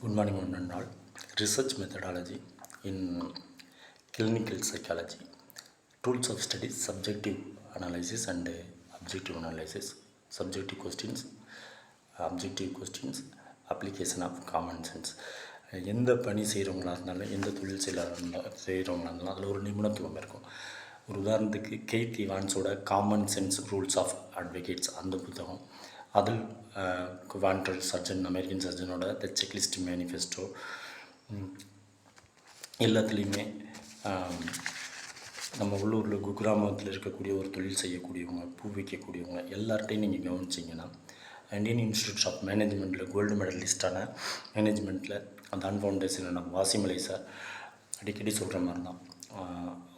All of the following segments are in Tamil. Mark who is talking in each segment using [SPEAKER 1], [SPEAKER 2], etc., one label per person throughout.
[SPEAKER 1] குட் மார்னிங் நாள் research methodology in clinical psychology tools of studies subjective analysis and objective analysis subjective questions objective questions application of common sense எந்த பணி செய்கிறவங்களாக இருந்தாலும் எந்த தொழில் செய்யலாம் செய்கிறவங்களாக இருந்தாலும் அதில் ஒரு நிபுணத்துவம் இருக்கும் ஒரு உதாரணத்துக்கு K Keith வான்ஸோட common sense rules of advocates அந்த புத்தகம் அதில் வாண்டர் சர்ஜன் அமெரிக்கன் சர்ஜனோட த செக்லிஸ்ட் மேனிஃபெஸ்டோ எல்லாத்துலேயுமே நம்ம உள்ளூரில் குக்கிராமத்தில் இருக்கக்கூடிய ஒரு தொழில் செய்யக்கூடியவங்க பூ வைக்கக்கூடியவங்க எல்லார்ட்டையும் நீங்கள் கவனிச்சிங்கன்னா இந்தியன் இன்ஸ்டியூட் ஆஃப் மேனேஜ்மெண்ட்டில் கோல்டு மெடலிஸ்டான மேனேஜ்மெண்ட்டில் அந்த அன்ஃபவுண்டேஷன் நம்ம வாசிமலை சார் அடிக்கடி சொல்கிற மாதிரி தான்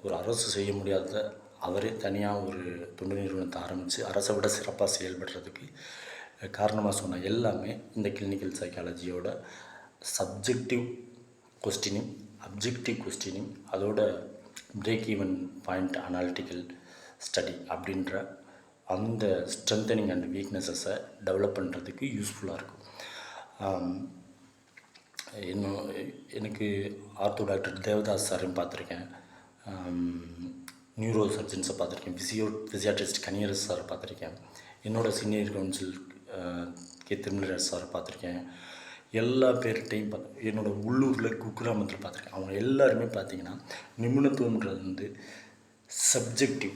[SPEAKER 1] ஒரு அரசு செய்ய முடியாத அவரே தனியாக ஒரு தொண்டு நிறுவனத்தை ஆரம்பித்து அரசை விட சிறப்பாக செயல்படுறதுக்கு காரணமாக சொன்ன எல்லாமே இந்த கிளினிக்கல் சைக்காலஜியோட சப்ஜெக்டிவ் கொஸ்டினிங் அப்ஜெக்டிவ் கொஸ்டினிங் அதோட break even point analytical study அப்படின்ற அந்த ஸ்ட்ரென்தனிங் அண்ட் வீக்னஸஸை டெவலப் பண்ணுறதுக்கு யூஸ்ஃபுல்லாக இருக்கும். இன்னும் எனக்கு ஆர்த்தோ டாக்டர் தேவதாஸ் சாரையும் பார்த்துருக்கேன். நியூரோ சர்ஜன்ஸை பார்த்துருக்கேன். ஃபிசியோ ஃபிசியாட்ரிஸ்ட் கனியரஸ் சாரை பார்த்துருக்கேன். என்னோட சீனியர் கவுன்சில் கே திருமலராஜ் சாரை பார்த்துருக்கேன். எல்லா பேர்கிட்டையும் பார்த்து என்னோட உள்ளூரில் குக்கிராமத்தில் பார்த்துருக்கேன். அவங்க எல்லாருமே பார்த்தீங்கன்னா நிபுணத்துவம்ன்றது வந்து சப்ஜெக்டிவ்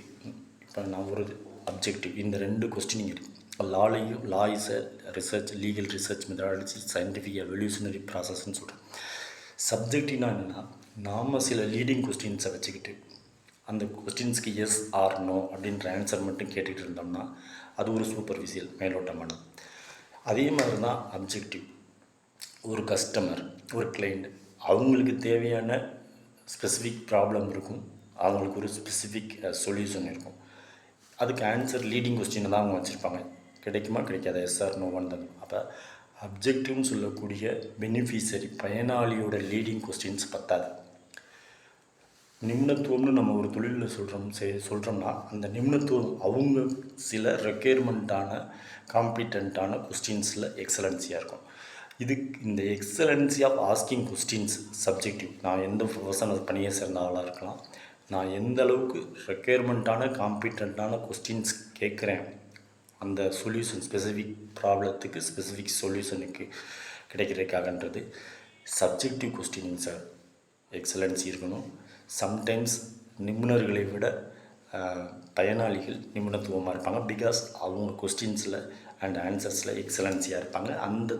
[SPEAKER 1] இப்போ நான் ஒரு அப்ஜெக்டிவ் இந்த ரெண்டு கொஸ்டினிங் இருக்குது லாலையும் law is a research legal research methodology scientific evolutionary ப்ராசஸ்ன்னு சொல்கிறேன் சப்ஜெக்டிவ்னா என்னென்னா நாம் சில லீடிங் கொஸ்டின்ஸை வச்சுக்கிட்டு அந்த கொஸ்டின்ஸ்க்கு எஸ் ஆர் நோ அப்படின்ற ஆன்சர் மட்டும் கேட்டுகிட்டு இருந்தோம்னா அது ஒரு சூப்பர்ஃபிஷியல் மேலோட்டமானது அதே மாதிரி தான் அப்ஜெக்டிவ் ஒரு கஸ்டமர் ஒரு கிளைண்ட் அவங்களுக்கு தேவையான ஸ்பெசிஃபிக் ப்ராப்ளம் இருக்கும். அவங்களுக்கு ஒரு ஸ்பெசிஃபிக் சொல்யூஷன் இருக்கும். அதுக்கு ஆன்சர் லீடிங் கொஸ்டினை தான் அவங்க வச்சுருப்பாங்க. கிடைக்குமா? கிடைக்காத? எஸ்ஆர் நோவான்னு தான் அப்போ அப்ஜெக்டிவ்னு சொல்லக்கூடிய பெனிஃபிஷரி பயனாளியோட லீடிங் கொஸ்டின்ஸ் பத்தாது. நிம்னத்துவம்னு நம்ம ஒரு தொழிலில் சொல்கிறோம் செய் சொல்கிறோம்னா அந்த நிம்னத்துவம் அவங்க சில ரெக்யர்மெண்ட்டான காம்பிட்டண்ட்டான கொஸ்டின்ஸில் எக்ஸலன்சியாக இருக்கும். இது இந்த excellency of asking questions subjective நான் எந்த ப்ரொஃபஷனல் பணியை சேர்ந்தவளாக இருக்கலாம். நான் எந்த அளவுக்கு ரெக்யர்மெண்ட்டான காம்பிட்டண்ட்டான கொஸ்டின்ஸ் கேட்குறேன். அந்த சொல்யூஷன் ஸ்பெசிஃபிக் ப்ராப்ளத்துக்கு ஸ்பெசிஃபிக் சொல்யூஷனுக்கு கிடைக்கிறதுக்காகன்றது சப்ஜெக்டிவ் கொஸ்டினிங் சார் எக்ஸலன்சி இருக்கணும். சம்டைம்ஸ் நிபுணர்களை விட பயனாளிகள் நிபுணத்துவமாக இருப்பாங்க. பிகாஸ் அவங்க கொஸ்டின்ஸில் அண்ட் ஆன்சர்ஸில் எக்ஸலன்சியாக இருப்பாங்க. அந்த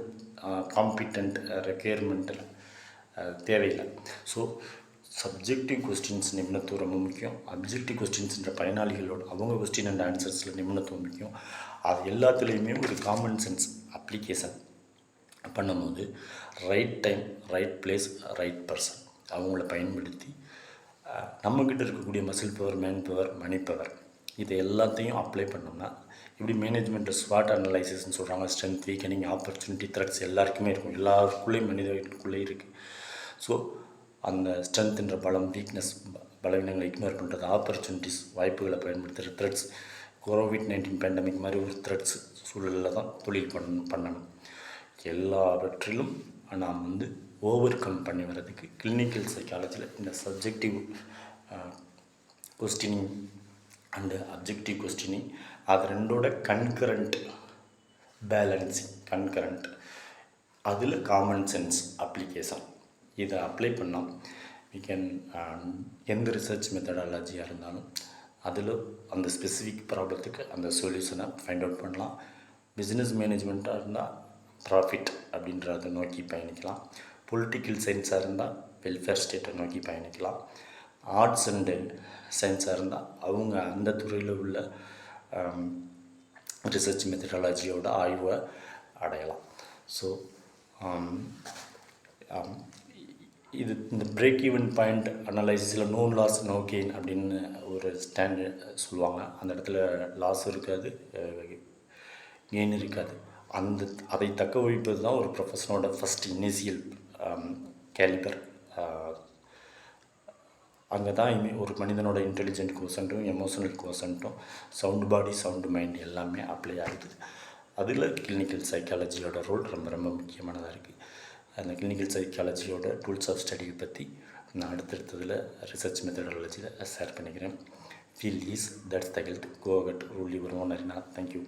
[SPEAKER 1] காம்பிட்டண்ட் ரெக்யர்மெண்ட்டில் தேவையில்லை. ஸோ சப்ஜெக்டிவ் கொஸ்டின்ஸ் நிபுணத்துவம் ரொம்ப முக்கியம். அப்ஜெக்டிவ் கொஸ்டின்ஸ்ன்ற பயனாளிகளோட அவங்க கொஸ்டின் அண்ட் ஆன்சர்ஸில் நிபுணத்துவம் முக்கியம். அது எல்லாத்துலேயுமே ஒரு காமன் சென்ஸ் அப்ளிகேஷன் பண்ணும்போது right time right place right person அவங்கள பயன்படுத்தி நம்மக்கிட்ட இருக்கக்கூடிய muscle power man power money power இது எல்லாத்தையும் அப்ளை பண்ணோம்னா இப்படி மேனேஜ்மெண்ட் ஸ்வாட் அனலைசிஸ்ன்னு சொல்கிறாங்க ஸ்ட்ரென்த் வீக்கனிங் ஆப்பர்ச்சுனிட்டி த்ரெட்ஸ் எல்லாருக்குமே இருக்கும். எல்லாருக்குள்ளேயும் மனிதர்களுக்குள்ளே இருக்குது ஸோ அந்த ஸ்ட்ரென்த்ன்ற பலம் வீக்னஸ் பலவீனங்களை இக்னோர் பண்ணுறது ஆப்பர்ச்சுனிட்டிஸ் வாய்ப்புகளை பயன்படுத்துகிற த்ரெட்ஸ் கோவிட் நைன்டீன் பேண்டமிக் மாதிரி ஒரு த்ரெட்ஸ் சூழலில் தான் தொழில் பண் பண்ணணும். எல்லாவற்றிலும் நாம் வந்து ஓவர் கம் பண்ணி வர்றதுக்கு கிளினிக்கல் சைக்காலஜியில் இந்த subjective questioning and objective questioning அது ரெண்டோட கன்கரண்ட் பேலன்சிங் கன்கரண்ட் அதில் காமன் சென்ஸ் அப்ளிகேஷன் இதை அப்ளை பண்ணால் வி கேன் எந்த ரிசர்ச் மெத்தடாலஜியாக இருந்தாலும் அதில் அந்த ஸ்பெசிஃபிக் ப்ராப்ளத்துக்கு அந்த சொல்யூஷனை ஃபைண்ட் அவுட் பண்ணலாம். பிஸ்னஸ் மேனேஜ்மெண்ட்டாக இருந்தால் ப்ராஃபிட் அப்படின்றத நோக்கி பயணிக்கலாம். பொலிட்டிக்கல் சயின்ஸாக இருந்தால் வெல்ஃபேர் ஸ்டேட்டை நோக்கி பயணிக்கலாம். ஆர்ட்ஸ் அண்டு சயின்ஸாக இருந்தால் அவங்க அந்த துறையில் உள்ள ரிசர்ச் மெத்தடாலஜியோட ஆய்வை அடையலாம். ஸோ இது இந்த பிரேக் ஈவன் பாயிண்ட் அனலைசிஸில் நோ லாஸ் நோ கெயின் அப்படின்னு ஒரு ஸ்டாண்டர்ட் சொல்லுவாங்க. அந்த இடத்துல லாஸ் இருக்காது கெயின் இருக்காது. அந்த அதை தக்க வைப்பது தான் ஒரு ப்ரொஃபஷனோட ஃபஸ்ட் இனிஷியல் கேலிபர் அங்கே தான் ஒரு மனிதனோட இன்டெலிஜென்ட் கோசன்ட்டும் எமோஷனல் கோசன்ட்டும் சவுண்டு பாடி சவுண்டு மைண்ட் எல்லாமே அப்ளை ஆகுது. அதில் கிளினிக்கல் சைக்காலஜியோட ரோல் ரொம்ப ரொம்ப முக்கியமானதாக இருக்குது அந்த கிளினிக்கல் சைக்காலஜியோட டூல்ஸ் ஆஃப் ஸ்டடியை பற்றி நான் அடுத்தடுத்ததில் ரிசர்ச் மெத்தடாலஜியில் ஷேர் பண்ணிக்கிறேன். Feel is that's the health go cut rule your owner arena thank you